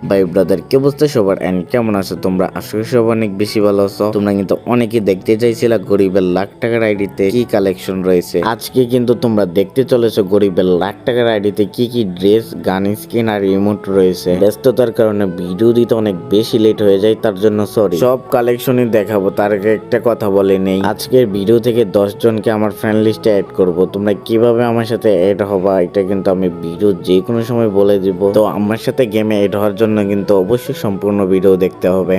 ভাই ব্রাদার কে বুঝতে সবার? এন্ড কেমন আছো তোমরা? আসলে সব অনেক বেশি ভালো আছো। তোমরা কিন্তু অনেকে দেখতে চাইছিলা গরিবের লাখ টাকার আইডিতে কি কালেকশন রয়েছে। আজকে কিন্তু তোমরা দেখতে চলেছো গরিবের লাখ টাকার আইডিতে কি কি ড্রেস গান স্কিন আর ইমোট রয়েছে। ব্যস্ততার কারণে ভিডিও দিতে অনেক বেশি লেট হয়ে যায়, তার জন্য সরি সব কালেকশনই দেখাবো, তার আগে একটা কথা বলে নেই। আজকের ভিডিও থেকে দশ জনকে আমার ফ্রেন্ড লিস্টে অ্যাড করব। তোমরা কীভাবে আমার সাথে অ্যাড হবা, এটা কিন্তু আমি ভিডিও যে কোনো সময় বলে দিব। তো আমার সাথে গেমে অ্যাড হওয়ার জন্য কিন্তু অবশ্যই সম্পূর্ণ ভিডিও দেখতে হবে।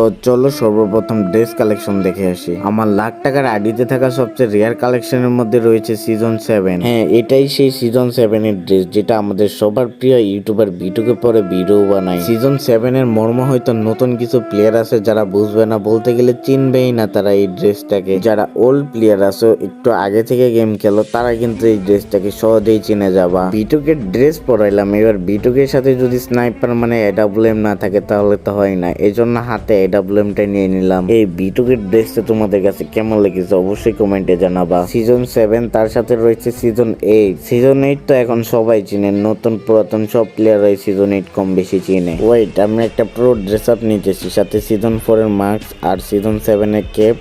তো চলো সর্বপ্রথম ড্রেস কালেকশন দেখে আসি। আমার লাখ টাকার আইডিতে থাকা সবচেয়ে রেয়ার কালেকশনের মধ্যে রয়েছে সিজন সেভেন হ্যাঁ এটাই সেই সিজন সেভেন এর ড্রেস যেটা আমাদের সবার প্রিয় ইউটিউবার বিটুকে পরে ভিডিও বানায়। সিজন সেভেন এর মর্ম হয়তো নতুন কিছু প্লেয়ার আছে যারা বুঝবে না, বলতে গেলে চিনবেই না তারা এই ড্রেসটাকে যারা ওল্ড প্লেয়ার আছে, একটু আগে থেকে গেম খেলো, তারা কিন্তু এই ড্রেসটাকে সহজেই চিনে যাবা। বিটুকে ড্রেস পরাইলাম, এবার বিটুকের সাথে যদি স্নাইপার মানে এডাব্লুএম না থাকে, তাহলে তো হয় না। এই জন্য হাতে এডাব্লুএমটা নিয়ে নিলাম। এই বিটুকের ড্রেসটা তোমাদের কাছে কেমন লেগেছে অবশ্যই কমেন্টে জানাবা। সিজন সেভেন তার সাথে রয়েছে সিজন এইট সিজন এইট তো এখন সবাই চিনে, নতুন পুরাতন সব প্লেয়ার এই সিজন এইট কম বেশি চিনে। ওয়েট আমি একটা প্রো ড্রেস আপ নিতেছি, সাথে সিজন ফোর এর মার্কস আর সিজন সেভেন এর কেপ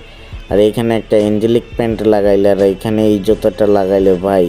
আর এখানে একটা এঞ্জেলিক প্যান্ট লাগাইলে আর এখানে এই জুতোটা লাগাইলে ভাই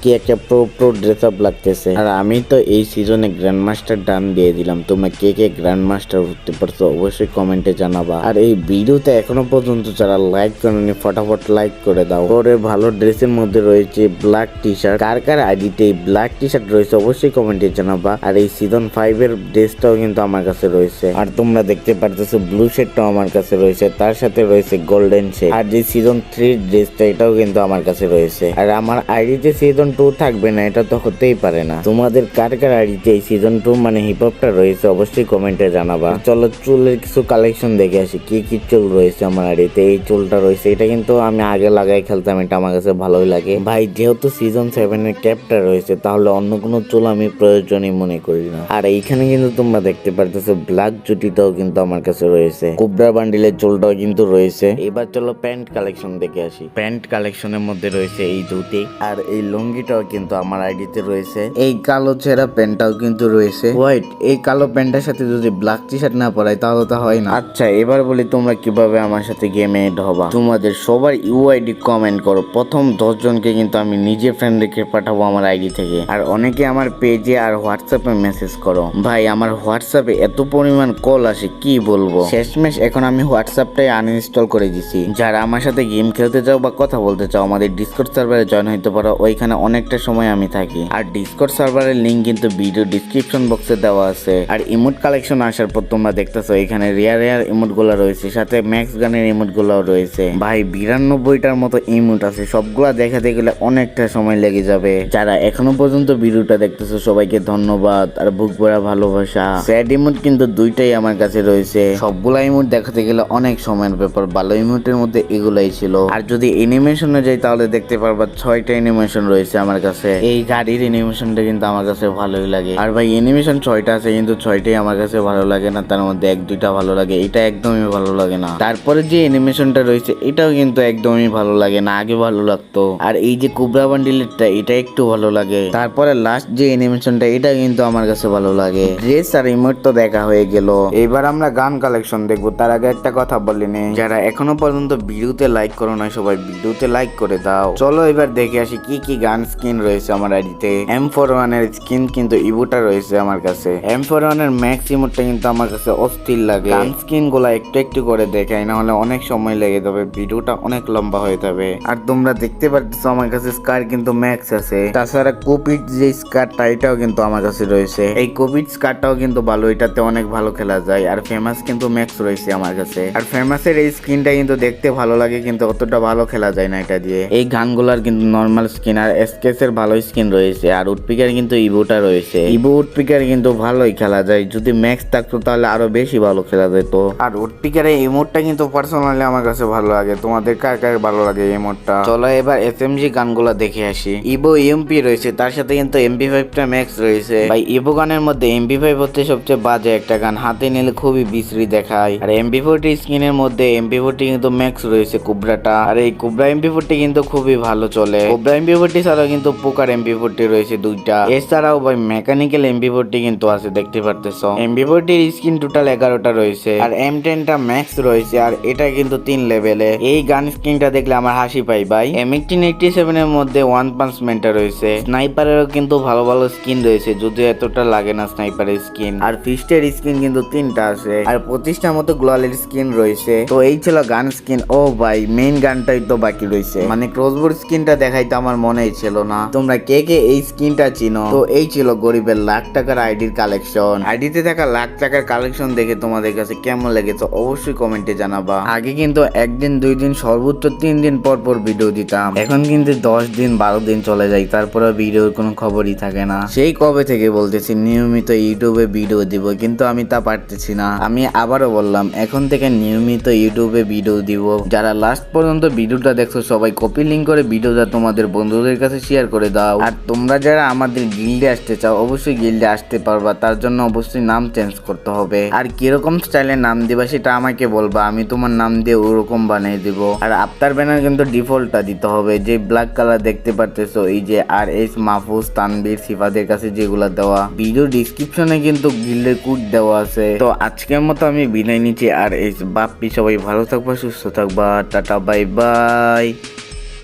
কি একটা প্রো প্রো ড্রেস আপ লাগতেছে। আর আমি তো এই সিজনে গ্র্যান্ড মাস্টার ডান দিয়ে দিলাম। তোমরা কে কে গ্র্যান্ড মাস্টার হতে পারছ অবশ্যই কমেন্টে জানাবা। আর এই ভিডিওতে এখনও পর্যন্ত যারা লাইক করেনি, ফটাফট লাইক করে দাও। পরে ভালো ড্রেসের মধ্যে রয়েছে ব্ল্যাক টি শার্ট কার কার আইডিতে এই ব্ল্যাক টি শার্ট রয়েছে অবশ্যই কমেন্টে জানাবা। আর এই সিজন ফাইভ এর ড্রেসটাও কিন্তু আমার কাছে রয়েছে। আর তোমরা দেখতে পারতেছো ব্লু শেডটাও আমার কাছে রয়েছে। তার সাথে রয়েছে গোল্ডেন শেড আর যে সিজন থ্রি ড্রেসটা এটাও কিন্তু আমার কাছে রয়েছে। আর আমার আইডিতে সিজন টু থাকবে না, এটা তো হতেই পারে না। তোমাদের কার কার আইডিতে এই সিজন টু মানে হিপ হপটা রয়েছে অবশ্যই কমেন্টে জানাবা। চলো চুলের কিছু কালেকশন দেখে আসি, কি কি চুল রয়েছে আমার আইডিতে? এই চুলটা রয়েছে, এটা কিন্তু আমি আগে লাগাই খেলতাম, এটা আমার কাছে ভালোই লাগে। ভাই, যেহেতু সিজন সেভেন এর ক্যাপটা রয়েছে, তাহলে অন্য কোনো চুল আমি প্রয়োজনই মনে করি না। আর এইখানে কিন্তু তোমরা দেখতে পারতেছো ব্ল্যাক জুটিটাও কিন্তু আমার কাছে রয়েছে। কুবরা বান্ডিলের চুলটাও কিন্তু রয়েছে। এবার চলো প্যান্ট কালেকশন দেখে আসি। প্যান্ট কালেকশনের মধ্যে রয়েছে এই ধুতি আর এই লুঙ্গিটাও কিন্তু আমার আইডিতে রয়েছে। এই কালো ছেঁড়া প্যান্টটাও কিন্তু রয়েছে। হোয়াইট এই কালো প্যান্টের সাথে যদি ব্ল্যাক টি শার্ট না পরাই তাহলে তো হয় না। আচ্ছা এবার বলি তোমরা কীভাবে আমার সাথে গেমে এড হবা। তোমাদের সবার ইউআইডি কমেন্ট করো। প্রথম দশ জনকে কিন্তু আমি নিজে ফ্রেন্ড রেখে পাঠাবো আমার আইডি থেকে। আর অনেকে আমার পেজে আর হোয়াটসঅ্যাপে মেসেজ করো। ভাই আমার হোয়াটসঅ্যাপে এত পরিমাণ কল আসে কি বলব? শেষমেশ এখন আমি হোয়াটসঅ্যাপটাই আনইনস্টল করে দিছি। যারা আমার সাথে গেম খেলতে চাও বা কথা বলতে চাও আমাদের ডিসকর্ড সার্ভারে জয়েন হইতে পারো। ওইখানে অনেকটা সময় আমি থাকি। আর ডিসকর্ড সার্ভারের লিংক কিন্তু ভিডিও ডিসক্রিপশন বক্সে দেওয়া আছে। আর ইমোট কালেকশন আসার পর তোমরা দেখতেছো, এখানে রেয়ার রেয়ার ইমোটগুলো রয়েছে। সাথে ম্যাক্স গানের ইমোটগুলো রয়েছে। ভাই, বিরানব্বইটার মতো ইমোট আছে। সবগুলা দেখাতে গেলে অনেকটা সময় লেগে যাবে। যারা এখনও পর্যন্ত ভিডিওটা দেখতেছো, সবাইকে ধন্যবাদ। আর বুক ভরা ভালোবাসা। স্যাড ইমোট কিন্তু দুইটাই আমার কাছে রয়েছে। সবগুলা ইমোট দেখাতে গেলে অনেক সময়ের ব্যাপার। ভালো ইমোটের মধ্যে এগুলাই ছিল। আর যদি অ্যানিমেশনে যাই, তাহলে দেখতে পারবা ছয়টা অ্যানিমেশন রয়েছে। আমার কাছে। এই গাড়ির অ্যানিমেশনটা কিন্তু আমার কাছে ভালোই লাগে। আর ভাই অ্যানিমেশন ছয়টা আছে, কিন্তু ছয়টাই আমার কাছে ভালো লাগে না। তার মধ্যে এক, দুইটা ভালো লাগে। এটা একদমই ভালো লাগে না। তারপরে যে অ্যানিমেশনটা রয়েছে, এটাও কিন্তু একদমই ভালো লাগে না। আগে ভালো লাগতো। আর এই যে কুবরা বান্ডিলেরটা এটা একটু ভালো লাগে। তারপরে লাস্ট যে অ্যানিমেশনটা এটা কিন্তু আমার কাছে ভালো লাগে। ড্রেস আর ইমোট তো দেখা হয়ে গেল। এবার আমরা গান কালেকশন দেখব। তার আগে একটা কথা বলিনি যারা এখনও পর্যন্ত ভিডিওতে লাইক করো না সবাই ভিডিওতে লাইক করে দাও। চলো এবার দেখে আসি কি কি গান স্কিন রয়েছে আমার আইডিতে এম ফোর ওয়ানের স্কিন কিন্তু ইভোটা রয়েছে আমার কাছে। এম ফোর ওয়ানের ম্যাক্স ইমোটটা কিন্তু আমার কাছে অস্থির লাগে। গান স্কিনগুলা একটু একটু করে দেখাই না হলে অনেক সময় লেগে যাবে। ভিডিওটা অনেক লম্বা হয়ে যাবে। আর তোমরা দেখতে পাচ্ছ আমার কাছে স্কার কিন্তু ম্যাক্স আছে। তাছাড়া কোপিড যে স্কারটা এটাও কিন্তু আমার কাছে রয়েছে। এই কোভিড স্কারটাও কিন্তু ভালো এটাতে অনেক ভালো খেলা যায়। আর ফেমাস কিন্তু ম্যাক্স রয়েছে আমার কাছে। আর ফেমাসের এই স্কিনটা কিন্তু দেখতে ভালো লাগে কিন্তু অতটা ভালো খেলা যায় না এটা দিয়ে। এই গানগুলার কিন্তু নর্মাল স্কিন আর স্কেচের ভালো স্কিন রয়েছে আর উডপিকার কিন্তু ইভোটা রয়েছে। ইভো উডপিকার কিন্তু ভালোই খেলা যায় যদি ম্যাক্স থাকতো তাহলে আরও বেশি ভালো খেলা যেত। আর উডপিকারের ইমোটটা কিন্তু পার্সোনালি আমার কাছে ভালো লাগে। তোমাদের কার কার ভালো লাগে এই ইমোটটা চলো এবার এসএমজি গানগুলো দেখে আসি। ইভো এমপি রয়েছে তার সাথে কিন্তু এমপি ফাইভটা ম্যাক্স রয়েছে। ভাই ইভো গানের মধ্যে এমপি ফাইভ হচ্ছে সবচেয়ে বাজে একটা গান হাতে নিলে খুবই বিশ্রী দেখায়। আর এমপি ফোরটি স্ক্রিনের মধ্যে এমপি ফোরটি কিন্তু ম্যাক্স রয়েছে কুবরাটা আর এই কুবরা এমপি ফোরটি কিন্তু খুবই ভালো চলে। কুবরা এমপি ফোরটি ছাড়াও কিন্তু পোকার এমপি ফোরটি রয়েছে দুইটা। এছাড়াও ভাই মেকানিক্যাল এমপি ফোরটি কিন্তু আছে, দেখতে পারতেছো। এমপি ফোরটির স্ক্রিন টোটাল এগারোটা রয়েছে। আর এম টেনটা ম্যাক্স রয়েছে, আর এটা কিন্তু তিন লেভেলে এই গান স্ক্রিনটা দেখলে আমার হাসি পাই, ভাই। এম এইটিন এইটটি সেভেন এর মধ্যে ওয়ান পাঞ্চ ম্যানটা রয়েছে। স্নাইপারেরও কিন্তু ভালো ভালো স্কিন রয়েছে, যদিও এতটা লাগে না স্নাইপারের স্কিন আর ফিস্টের স্কিন কিন্তু তিনটা আছে। আর পঁচিশটার মতো গ্লোয়ালের স্কিন রয়েছে। তো এই ছিল গান স্কিন ও ভাই মেইন গানটাই তো বাকি রয়েছে। মানে ক্রসবোর্ড স্কিনটা দেখাইতে আমার মনেই ছিল না। তোমরা কে কে এই স্কিনটা চিনো? তো এই ছিল গরিবের লাখ টাকার আইডির কালেকশন। আইডিতে থাকা লাখ টাকার কালেকশন দেখে তোমাদের কাছে কেমন লেগেছে অবশ্যই কমেন্টে জানাবা। আগে কিন্তু একদিন, দুই দিন, সর্বোচ্চ তিন দিন পর পর ভিডিও দিতাম। এখন কিন্তু দশ দিন, বারো দিন চলে যায় তারপরে ভিডিওর কোনো খবরই থাকে না। সেই কবে থেকে বলতেছি, নিয়মিত ইউটিউবে ভিডিও দিব, কিন্তু আমি তা পারতেছি না। আমি আবারও বললাম, এখন থেকে নিয়মিত ইউটিউবে ভিডিও দিব। যারা লাস্ট পর্যন্ত ভিডিওটা দেখছ, সবাই কপি লিঙ্ক করে ভিডিওটা তোমাদের বন্ধুদের কাছে শেয়ার করে দাও। আর তোমরা যারা আমাদের গিল্ডে আসতে চাও, অবশ্যই গিল্ডে আসতে পারবা। তার জন্য অবশ্যই নাম চেঞ্জ করতে হবে। আর কীরকম স্টাইলের নাম দিবা, সেটা আমাকে বলবা। আমি তোমার নাম দিয়ে ওরকম বানিয়ে দিব। আর আফতার ব্যানার কিন্তু ডিফল্টটা দিতে হবে। যে ব্ল্যাক কালার দেখতে পারতেছো, এই যে আর এস মাহফুজ তানবীর সিফাদের কাছে যেগুলো দেওয়া। ভিডিও ডিসক্রিপশনে কিন্তু গিল্ডের কোড দেওয়া আছে। তো আজকের মতো আমি বিদায় নিচ্ছি। আর এস, বাপ্পি, সবাই ভালো থাকবা, সুস্থ থাকবা। Tata bye bye